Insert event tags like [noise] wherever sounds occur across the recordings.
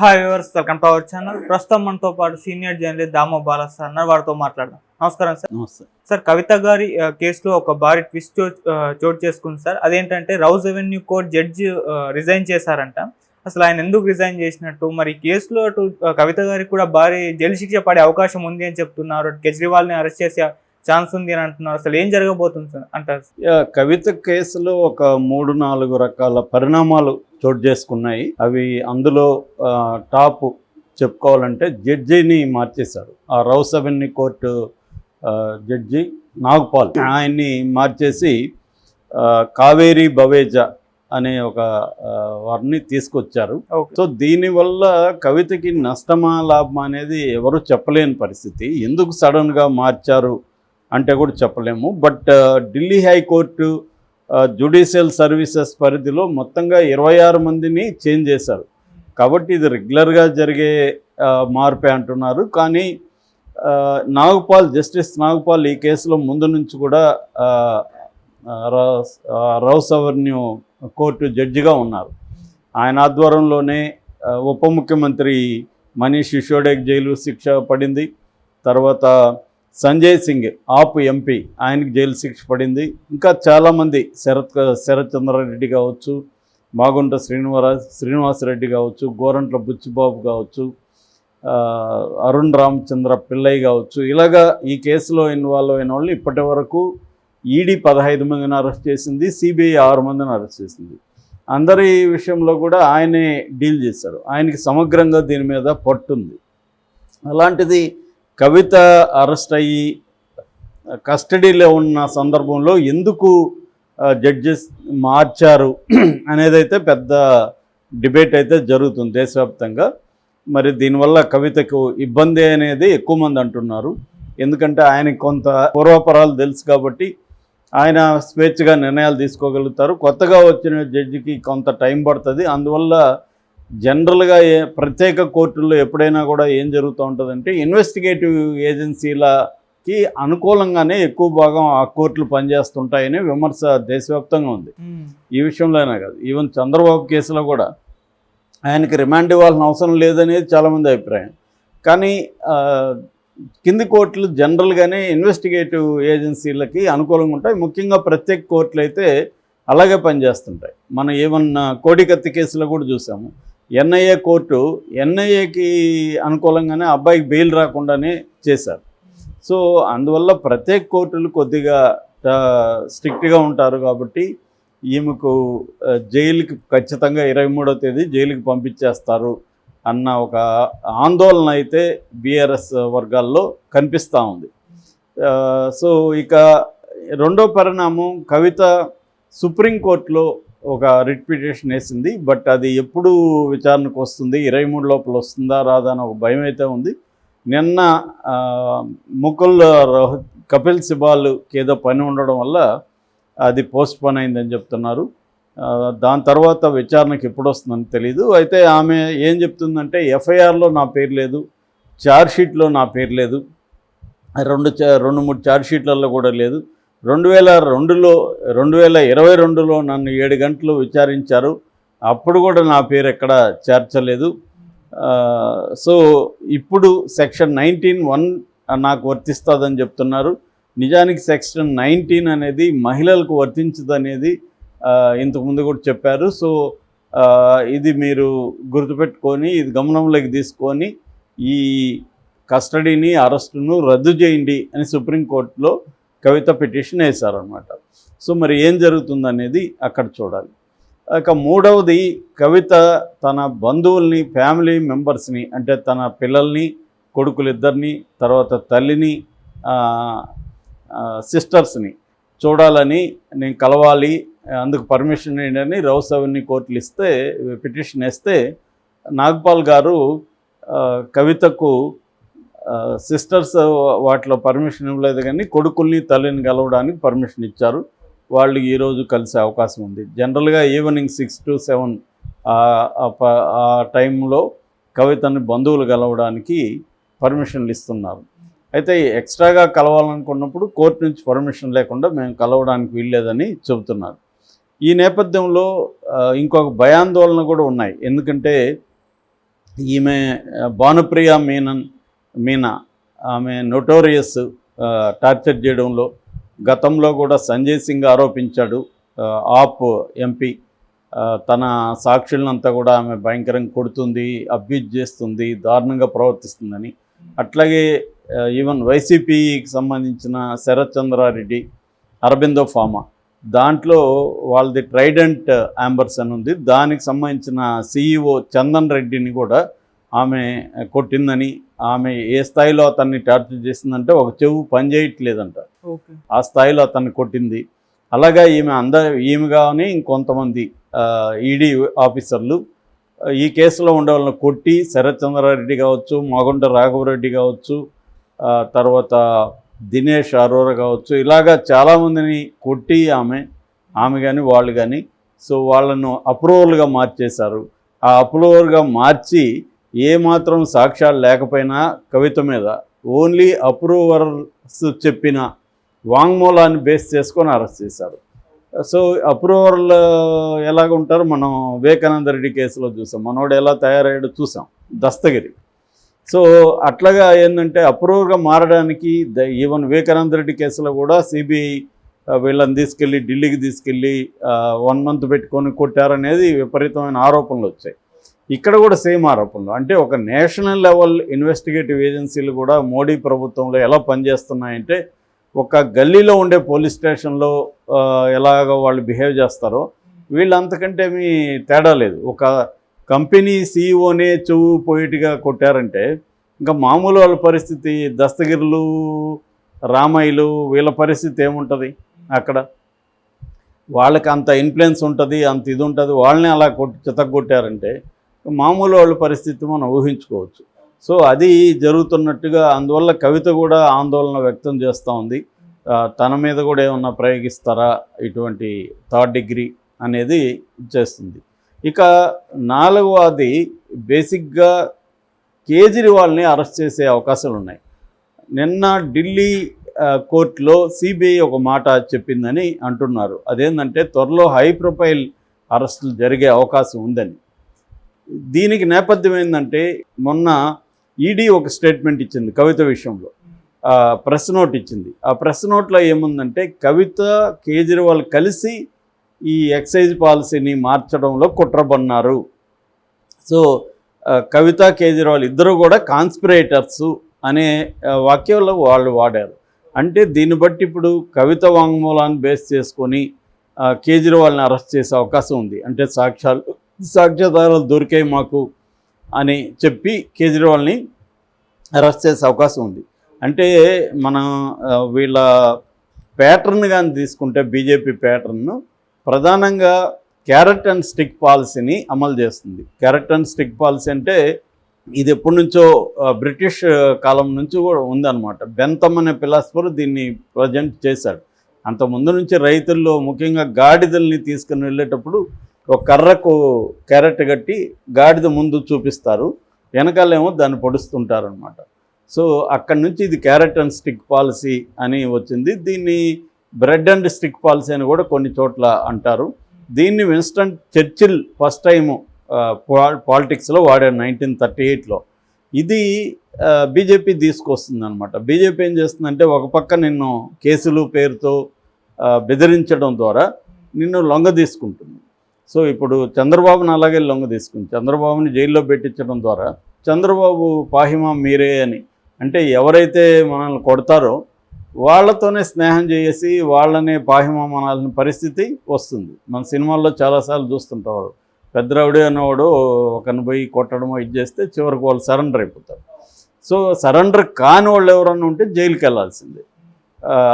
Hi viewers welcome to our channel ప్రస్తుతం మనతో పాటు senior journalist Damo Bala sir అన్నారు వారితో మాట్లాడదాం. నమస్కారం సార్. నమస్తే. సార్ కవిత గారి కేసులో ఒక భారీ ట్విస్ట్ చోటు చేసుకుంది సార్. అదేంటంటే Rouse Avenue court judge resign చేశారంట. అసలు ఆయన ఎందుకు రిజైన్ చేసినట్టు? మరి కేసులో అటు కవిత గారికి కూడా భారీ జైలు శిక్ష పడే అవకాశం ఉంది అని చెప్తున్నారు. కేజ్రీవాల్ని అరెస్ట్ చేసే ఛాన్స్ ఉంది అని అంటున్నారు. అసలు ఏం జరగబోతుంది అంటారు కవిత కేసులో ఒక మూడు నాలుగు రకాల పరిణామాలు చోటు చేసుకున్నాయి. అవి అందులో టాప్ చెప్పుకోవాలంటే జడ్జిని మార్చేశారు. ఆ Rouse Avenue court judge Nagpal ఆయన్ని మార్చేసి కావేరి బవేజా అనే ఒక వారిని తీసుకొచ్చారు. సో దీనివల్ల కవితకి నష్టమా లాభమా అనేది ఎవరు చెప్పలేని పరిస్థితి. ఎందుకు సడన్గా మార్చారు అంటే కూడా చెప్పలేము. But Delhi high court judicial services పరిధిలో మొత్తంగా ఇరవై ఆరు మందిని చేంజ్ చేశారు. కాబట్టి ఇది రెగ్యులర్గా జరిగే మార్పే అంటున్నారు. కానీ నాగపాల్ జస్టిస్ నాగపాల్ ఈ కేసులో ముందు నుంచి కూడా ఆ, రౌస్ అవెన్యూ కోర్టు జడ్జిగా ఉన్నారు. ఆయన ఆధ్వర్యంలోనే ఉప ముఖ్యమంత్రి మనీష్ సిసోడియాకి జైలు శిక్ష పడింది. తర్వాత సంజయ్ సింగ్ ఆప్ ఎంపీ. ఆయనకి జైలు శిక్ష పడింది. ఇంకా చాలామంది శరత్ శరత్ చంద్రారెడ్డి కావచ్చు మాగుంట శ్రీనివాస్ శ్రీనివాసరెడ్డి కావచ్చు గోరంట్ల బుచ్చిబాబు కావచ్చు అరుణ్ రామచంద్ర పిల్లయ్య కావచ్చు. ఇలాగా ఈ కేసులో ఇన్వాల్వ్ అయిన వాళ్ళు ఇప్పటి వరకు ఈడీ పదహైదు మందిని అరెస్ట్ చేసింది సిబిఐ ఆరు మందిని అరెస్ట్ చేసింది. అందరి విషయంలో కూడా ఆయనే డీల్ చేశారు ఆయనకి సమగ్రంగా దీని మీద పట్టుంది. అలాంటిది కవిత అరెస్ట్ అయ్యి కస్టడీలో ఉన్న సందర్భంలో ఎందుకు జడ్జెస్ మార్చారు [clears throat] అనేదైతే పెద్ద డిబేట్ అయితే జరుగుతుంది దేశవ్యాప్తంగా. మరి దీనివల్ల కవితకు ఇబ్బంది అనేది ఎక్కువ మంది అంటున్నారు. ఎందుకంటే ఆయనకి కొంత పూర్వపరాలు తెలుసు కాబట్టి ఆయన స్వేచ్ఛగా నిర్ణయాలు తీసుకోగలుగుతారు. కొత్తగా వచ్చిన జడ్జికి కొంత టైం పడుతుంది. అందువల్ల జనరల్గా ఏ ప్రత్యేక కోర్టుల్లో ఎప్పుడైనా కూడా ఏం జరుగుతూ ఉంటుందంటే ఇన్వెస్టిగేటివ్ ఏజెన్సీలకి అనుకూలంగానే ఎక్కువ భాగం ఆ కోర్టులు పనిచేస్తుంటాయని విమర్శ దేశవ్యాప్తంగా ఉంది. ఈ విషయంలోనే కాదు. ఈవెన్ చంద్రబాబు కేసులో కూడా ఆయనకి రిమాండ్ ఇవ్వాల్సిన అవసరం లేదనేది చాలామంది అభిప్రాయం. కానీ కింది కోర్టులు జనరల్గానే ఇన్వెస్టిగేటివ్ ఏజెన్సీలకి అనుకూలంగా ఉంటాయి. ముఖ్యంగా ప్రత్యేక కోర్టులు అయితే అలాగే పనిచేస్తుంటాయి. మనం ఏమన్నా కోడికత్తి కేసులో కూడా చూసాము. ఎన్ఐఏ కోర్టు ఎన్ఐఏకి అనుకూలంగానే అబ్బాయికి బెయిల్ రాకుండానే చేశారు. సో అందువల్ల ప్రత్యేక కోర్టులు కొద్దిగా స్ట్రిక్ట్గా ఉంటారు కాబట్టి ఈమెకు జైలుకి ఖచ్చితంగా ఇరవై మూడో తేదీ జైలుకి పంపించేస్తారు అన్న ఒక ఆందోళన అయితే బీఆర్ఎస్ వర్గాల్లో కనిపిస్తూ ఉంది. సో ఇక రెండో పరిణామం కవిత సుప్రీంకోర్టులో ఒక రిట్ పిటిషన్ వేసింది బట్ అది ఎప్పుడు విచారణకు వస్తుంది ఇరవై మూడు లోపల వస్తుందా రాదా అని ఒక భయం అయితే ఉంది. నిన్న ముకుల్ రోహ్ కపిల్ సిబాల్కి ఏదో పని ఉండడం వల్ల అది పోస్ట్ పోన్ అయిందని చెప్తున్నారు. దాని తర్వాత విచారణకు ఎప్పుడు వస్తుందని తెలీదు. అయితే ఆమె ఏం చెప్తుందంటే ఎఫ్ఐఆర్లో నా పేరు లేదు ఛార్జ్ షీట్లో నా పేరు లేదు రెండు చా- రెండు మూడు ఛార్జ్ షీట్లలో కూడా లేదు రెండు వేల రెండులో రెండు వేల ఇరవై రెండులో నన్ను ఏడు గంటలు విచారించారు. అప్పుడు కూడా నా పేరు ఎక్కడ చేర్చలేదు. సో ఇప్పుడు సెక్షన్ నైన్టీన్ వన్ నాకు వర్తిస్తుందని చెప్తున్నారు. నిజానికి సెక్షన్ నైన్టీన్ అనేది మహిళలకు వర్తించదనేది ఇంతకుముందు కూడా చెప్పారు. సో ఇది మీరు గుర్తుపెట్టుకొని ఇది గమనంలోకి తీసుకొని ఈ కస్టడీని అరెస్టును రద్దు చేయండి అని సుప్రీంకోర్టులో కవిత పిటిషన్ వేశారనమాట సో మరి ఏం జరుగుతుందనేది అక్కడ చూడాలి. ఇక మూడవది కవిత తన బంధువుల్ని ఫ్యామిలీ మెంబర్స్ని అంటే తన పిల్లల్ని కొడుకులిద్దరిని తర్వాత తల్లిని సిస్టర్స్ని చూడాలని నేను కలవాలి అందుకు పర్మిషన్ ఏంటని రౌసవిని కోర్టులు ఇస్తే పిటిషన్ వేస్తే నాగ్పాల్ గారు కవితకు సిస్టర్స్ వాటిలో పర్మిషన్ ఇవ్వలేదు కానీ కొడుకుల్ని తల్లిని కలవడానికి పర్మిషన్ ఇచ్చారు. వాళ్ళు ఈరోజు కలిసే అవకాశం ఉంది. జనరల్గా ఈవినింగ్ సిక్స్ టు సెవెన్ ఆ టైంలో కవితని బంధువులు కలవడానికి పర్మిషన్లు ఇస్తున్నారు. అయితే ఎక్స్ట్రాగా కలవాలనుకున్నప్పుడు కోర్టు నుంచి పర్మిషన్ లేకుండా మేము కలవడానికి వీల్లేదని చెబుతున్నారు. ఈ నేపథ్యంలో ఇంకొక భయాందోళన కూడా ఉన్నాయి. ఎందుకంటే ఈమె భానుప్రియ మీనన్ మీనా ఆమె నొటోరియస్ టార్చర్ చేయడంలో గతంలో కూడా సంజయ్ సింగ్ ఆరోపించాడు ఆప్ ఎంపీ. తన సాక్షులంతా కూడా ఆమె భయంకరంగా కొడుతుంది అబ్యూజ్ చేస్తుంది దారుణంగా ప్రవర్తిస్తుందని. అట్లాగే ఈవెన్ వైసీపీకి సంబంధించిన శరత్ చంద్రారెడ్డి అరబిందో ఫామా దాంట్లో వాళ్ళది ట్రైడెంట్ యాంబర్స్ అని ఉంది. దానికి సంబంధించిన సీఈఓ చందన్ రెడ్డిని కూడా ఆమె కొట్టిందని ఆమె ఏ స్థాయిలో అతన్ని టార్చర్ చేసిందంటే ఒక చెవు పని చేయట్లేదంట ఓకే. ఆ స్థాయిలో అతన్ని కొట్టింది. అలాగా ఈమె అందరు ఈమె కానీ ఇంకొంతమంది ఈడీ ఆఫీసర్లు ఈ కేసులో ఉండే వాళ్ళని కొట్టి శరత్ చంద్రారెడ్డి కావచ్చు మాగుంట రాఘవరెడ్డి కావచ్చు తర్వాత దినేష్ అరోరా కావచ్చు ఇలాగా చాలామందిని కొట్టి ఆమె ఆమె కానీ వాళ్ళు కానీ సో వాళ్ళను అప్రూవల్గా మార్చేశారు. ఆ అప్రూవల్గా మార్చి ఏ మాత్రం సాక్ష్యాలు లేకపోయినా కవిత మీద ఓన్లీ అప్రూవర్స్ చెప్పిన వాంగ్మూలాన్ని బేస్ చేసుకొని అరెస్ట్ చేశారు. సో అప్రూవర్లు ఎలాగ ఉంటారు? మనం వివేకానంద రెడ్డి కేసులో చూసాం. మనోడు ఎలా తయారయ్యాడో చూసాం. దస్తగిరి. సో అట్లాగా ఏంటంటే అప్రూవర్గా మారడానికి ద ఈవెన్ వివేకానంద రెడ్డి కేసులో కూడా సిబిఐ వీళ్ళని తీసుకెళ్ళి ఢిల్లీకి తీసుకెళ్ళి వన్ మంత్ పెట్టుకొని కొట్టారనేది విపరీతమైన ఆరోపణలు వచ్చాయి. ఇక్కడ కూడా సేమ్ ఆరోపణలు. అంటే ఒక నేషనల్ లెవెల్ ఇన్వెస్టిగేటివ్ ఏజెన్సీలు కూడా మోడీ ప్రభుత్వంలో ఎలా పనిచేస్తున్నాయంటే ఒక గల్లీలో ఉండే పోలీస్ స్టేషన్లో ఎలాగ వాళ్ళు బిహేవ్ చేస్తారో వీళ్ళు అంతకంటే మీ తేడా లేదు. ఒక కంపెనీ సీఈఓనే చెవు పోయిట్గా కొట్టారంటే ఇంకా మామూలు వాళ్ళ పరిస్థితి దస్తగిరులు రామయ్యలు వీళ్ళ పరిస్థితి ఏముంటుంది అక్కడ? వాళ్ళకి అంత ఇన్ఫ్లుయెన్స్ ఉంటుంది అంత ఇది ఉంటుంది వాళ్ళని అలా కొట్టి చితగొట్టారంటే మామూలు వాళ్ళ పరిస్థితి మనం ఊహించుకోవచ్చు. సో అది జరుగుతున్నట్టుగా అందువల్ల కవిత కూడా ఆందోళన వ్యక్తం చేస్తూ ఉంది. తన మీద కూడా ఏమన్నా ప్రయోగిస్తారా? ఇటువంటి థర్డ్ డిగ్రీ అనేది చేస్తుంది. ఇక నాలుగవది బేసిక్గా కేజ్రీవాల్ని అరెస్ట్ చేసే అవకాశాలు ఉన్నాయి. నిన్న ఢిల్లీ కోర్టులో సిబిఐ ఒక మాట చెప్పిందని అంటున్నారు. అదేంటంటే త్వరలో హై ప్రొఫైల్ అరెస్టులు జరిగే అవకాశం ఉందని. దీనికి నేపథ్యం ఏంటంటే మొన్న ఈడీ ఒక స్టేట్మెంట్ ఇచ్చింది కవిత విషయంలో. ప్రెస్ నోట్ ఇచ్చింది. ఆ ప్రెస్ నోట్లో ఏముందంటే కవిత కేజ్రీవాల్ కలిసి ఈ ఎక్సైజ్ పాలసీని మార్చడంలో కుట్రబన్నారు సో కవిత కేజ్రీవాల్ ఇద్దరు కూడా కాన్స్పిరేటర్స్ అనే వాక్యంలో వాళ్ళు వాడారు. అంటే దీన్ని బట్టి ఇప్పుడు కవిత వాంగ్మూలాన్ని బేస్ చేసుకొని కేజ్రీవాల్ని అరెస్ట్ చేసే అవకాశం ఉంది. అంటే సాక్ష్యాలు సాక్ష్యాధారాలు దొరికాయి మాకు అని చెప్పి కేజ్రీవాల్ని అరెస్ట్ చేసే అవకాశం ఉంది. అంటే మనం వీళ్ళ ప్యాటర్న్ కానీ తీసుకుంటే బీజేపీ ప్యాటర్న్ ప్రధానంగా క్యారెట్ అండ్ స్టిక్ పాలసీని అమలు చేస్తుంది. క్యారెట్ అండ్ స్టిక్ పాలసీ అంటే ఇది ఎప్పటి నుంచో బ్రిటిష్ కాలం నుంచి కూడా ఉందన్నమాట. బెంతమ్ అనే ఫిలాసఫర్ దీన్ని ప్రజెంట్ చేశాడు. అంత ముందు నుంచి రైతుల్లో ముఖ్యంగా గాడిదల్ని తీసుకుని వెళ్ళేటప్పుడు ఒక కర్రకు క్యారెట్ కట్టి గాడిద ముందు చూపిస్తారు. వెనకాలేమో దాన్ని పొడుస్తుంటారు అనమాట సో అక్కడి నుంచి ఇది క్యారెట్ అండ్ స్టిక్ పాలసీ అని వచ్చింది. దీన్ని బ్రెడ్ అండ్ స్టిక్ పాలసీ అని కూడా కొన్ని చోట్ల అంటారు. దీన్ని విన్స్టన్ చర్చిల్ ఫస్ట్ టైము పాలిటిక్స్లో వాడారు నైన్టీన్ థర్టీ ఎయిట్లో. ఇది బీజేపీ తీసుకొస్తుంది అనమాట బీజేపీ ఏం చేస్తుందంటే ఒక పక్క నిన్ను కేసులు పేరుతో బెదిరించడం ద్వారా నిన్ను లొంగ తీసుకుంటుంది. సో ఇప్పుడు చంద్రబాబుని అలాగే లొంగ తీసుకుంది. చంద్రబాబుని జైల్లో పెట్టించడం ద్వారా చంద్రబాబు పాహిమా మీరే అని అంటే ఎవరైతే మనల్ని కొడతారో వాళ్ళతోనే స్నేహం చేసి వాళ్ళనే పాహిమా పాహిమామనాల్సిన పరిస్థితి వస్తుంది. మన సినిమాల్లో చాలాసార్లు చూస్తుంటారు. పెద్ద అన్నవాడు అనేవాడు ఒకరిని పోయి కొట్టడమో ఇది చేస్తే చివరికి వాళ్ళు సరెండర్ అయిపోతారు. సో సరెండర్ కాని వాళ్ళు ఎవరన్నా ఉంటే జైలుకి వెళ్ళాల్సిందే.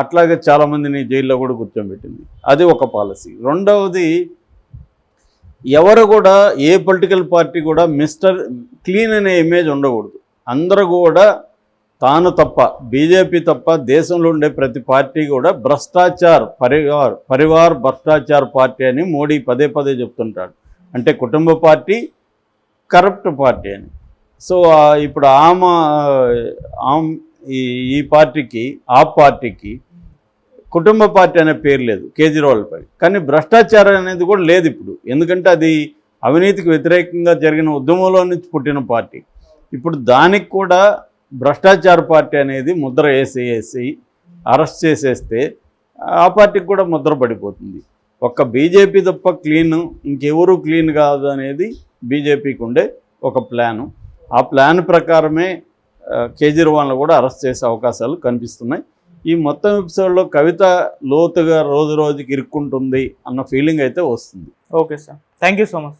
అట్లాగే చాలామందిని జైల్లో కూడా కూర్చోబెట్టింది. అది ఒక పాలసీ. రెండవది ఎవరు కూడా ఏ పొలిటికల్ పార్టీ కూడా మిస్టర్ క్లీన్ అనే ఇమేజ్ ఉండకూడదు. అందరూ కూడా తాను తప్ప బీజేపీ తప్ప దేశంలో ఉండే ప్రతి పార్టీ కూడా భ్రష్టాచార్ పరివార్ పరివార్ భ్రష్టాచార్ పార్టీ అని మోడీ పదే పదే చెప్తుంటాడు. అంటే కుటుంబ పార్టీ కరప్ట్ పార్టీ అని. సో ఇప్పుడు ఆమె ఆమ్ ఈ ఈ పార్టీకి ఆ పార్టీకి కుటుంబ పార్టీ అనే పేరు లేదు కేజ్రీవాల్పై కానీ భ్రష్టాచారం అనేది కూడా లేదు ఇప్పుడు. ఎందుకంటే అది అవినీతికి వ్యతిరేకంగా జరిగిన ఉద్యమంలో నుంచి పుట్టిన పార్టీ. ఇప్పుడు దానికి కూడా భ్రష్టాచార పార్టీ అనేది ముద్ర వేసేసి అరెస్ట్ చేసేస్తే ఆ పార్టీకి కూడా ముద్ర పడిపోతుంది. ఒక్క బీజేపీ తప్ప క్లీన్ ఇంకెవరు క్లీన్ కాదు అనేది బీజేపీకి ఉండే ఒక ప్లాను. ఆ ప్లాన్ ప్రకారమే ఆ, కేజ్రీవాల్ని కూడా అరెస్ట్ చేసే అవకాశాలు కనిపిస్తున్నాయి. ఈ మొత్తం ఎపిసోడ్లో కవిత లోతుగా రోజు రోజుకి ఇరుక్కుంటుంది అన్న ఫీలింగ్ అయితే వస్తుంది. Okay sir thank you so much